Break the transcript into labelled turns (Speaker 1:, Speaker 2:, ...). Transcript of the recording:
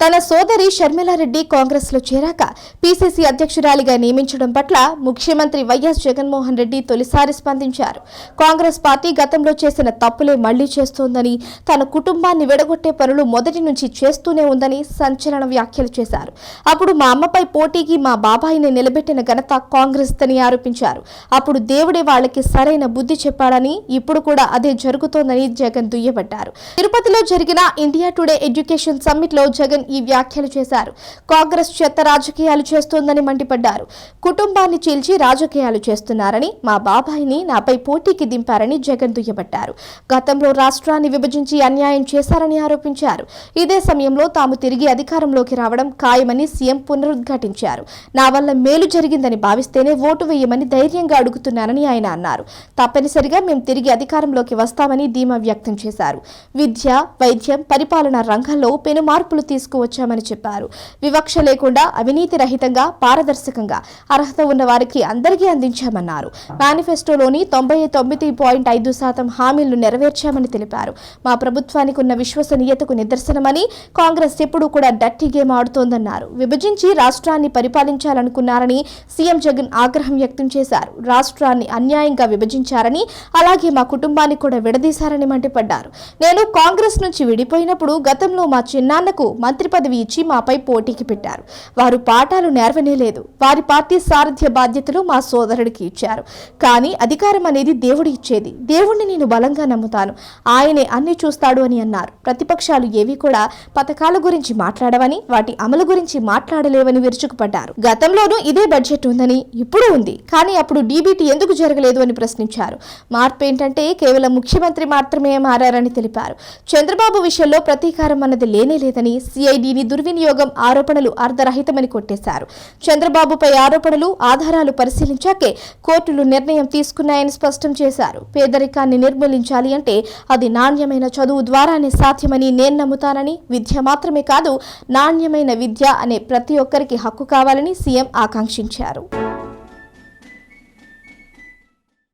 Speaker 1: తన సోదరి షర్మిలారెడ్డి కాంగ్రెస్లో చేరాక పీసీసీ అధ్యక్షురాలిగా నియమించడం పట్ల ముఖ్యమంత్రి వైఎస్ జగన్మోహన్ రెడ్డి తొలిసారి స్పందించారు. కాంగ్రెస్ పార్టీ గతంలో చేసిన తప్పులే మళ్ళీ చేస్తోందని తన కుటుంబాన్ని విడగొట్టే పనులు మొదటి నుంచి చేస్తూనే ఉందని సంచలన వ్యాఖ్యలు చేశారు. అప్పుడు మా అమ్మపై పోటీకి మా బాబాయిని నిలబెట్టిన ఘనత కాంగ్రెస్ దని ఆరోపించారు. అప్పుడు దేవుడే వాళ్ళకి సరైన బుద్ధి చెప్పాడని ఇప్పుడు కూడా అదే జరుగుతోందని జగన్ దుయ్యబట్టారు తిరుపతిలో జరిగిన ఇండియా టుడే ఎడ్యుకేషన్ సమ్మిట్లో జగన్ ఈ వ్యాఖ్యలు చేశారు. కాంగ్రెస్ చెత్త రాజకీయాలు చేస్తోందని మండిపడ్డారు. కుటుంబాన్ని చీల్చి రాజకీయాలు చేస్తున్నారని మా బాబాయిని నాపై పోటీకి దింపారని జగన్ దుయ్యబట్టారు. గతంలో రాష్ట్రాన్ని విభజించి అన్యాయం చేశారని ఆరోపించారు. ఇదే సమయంలో తాము తిరిగి అధికారంలోకి రావడం ఖాయమని సీఎం పునరుద్ఘాటించారు. నా వల్ల మేలు జరిగిందని భావిస్తేనే ఓటు వేయమని ధైర్యంగా అడుగుతున్నారని ఆయన అన్నారు. తప్పనిసరిగా మేము తిరిగి అధికారంలోకి వస్తామని ధీమా వ్యక్తం చేశారు. విద్య వైద్యం పరిపాలనా రంగాల్లో పెను మార్పులు తీసుకు తీసుకువచ్చామని చెప్పారు. వివక్ష లేకుండా అవినీతి రహితంగా పారదర్శకంగా అర్హత ఉన్న వారికి అందరికీ అందించామన్నారు. మేనిఫెస్టోలోని తొంభై తొమ్మిది పాయింట్ ఐదు శాతం హామీలను నెరవేర్చామని తెలిపారు. మా ప్రభుత్వానికి ఉన్న విశ్వసనీయతకు నిదర్శనమని కాంగ్రెస్ ఎప్పుడూ కూడా డట్టి గేమ్ ఆడుతోందన్నారు. విభజించి రాష్ట్రాన్ని పరిపాలించాలనుకున్నారని సీఎం జగన్ ఆగ్రహం వ్యక్తం చేశారు. రాష్ట్రాన్ని అన్యాయంగా విభజించారని అలాగే మా కుటుంబాన్ని కూడా విడదీశారని మండిపడ్డారు. నేను కాంగ్రెస్ నుంచి విడిపోయినప్పుడు గతంలో మా చిన్నాన్నకు మంత్రి పదవి ఇచ్చి మాపై పోటీకి పెట్టారు. వారు పాఠాలు నేర్వనేలేదు వారి పార్టీ సారథ్య బాధ్యతలు మా సోదరుడికి ఇచ్చారు. కానీ అధికారం అనేది దేవుడు ఇచ్చేది. దేవుణ్ణి నేను బలంగా నమ్ముతాను. ఆయనే అన్ని చూస్తాడు అని అన్నారు. ప్రతిపక్షాలు ఏవి కూడా పథకాల గురించి మాట్లాడవని వాటి అమలు గురించి మాట్లాడలేవని విరుచుకుపడ్డారు. గతంలోనూ ఇదే బడ్జెట్ ఉందని ఇప్పుడు ఉంది. కానీ అప్పుడు డీబీటీ ఎందుకు జరగలేదు అని ప్రశ్నించారు. మార్పు ఏంటంటే కేవలం ముఖ్యమంత్రి మాత్రమే మారారని తెలిపారు. చంద్రబాబు విషయంలో ప్రతీకారం అన్నది లేనే లేదని సిఐ దీని దుర్వినియోగం ఆరోపణలు అర్ధరహితమని కొట్టేశారు. చంద్రబాబుపై ఆరోపణలు ఆధారాలు పరిశీలించాకే కోర్టులు నిర్ణయం తీసుకున్నాయని స్పష్టం చేశారు. పేదరికాన్ని నిర్మూలించాలి అంటే అది నాణ్యమైన చదువు ద్వారానే సాధ్యమని నేను నమ్ముతానని విద్య మాత్రమే కాదు నాణ్యమైన విద్య అనే ప్రతి ఒక్కరికి హక్కు కావాలని సీఎం ఆకాంక్షించారు.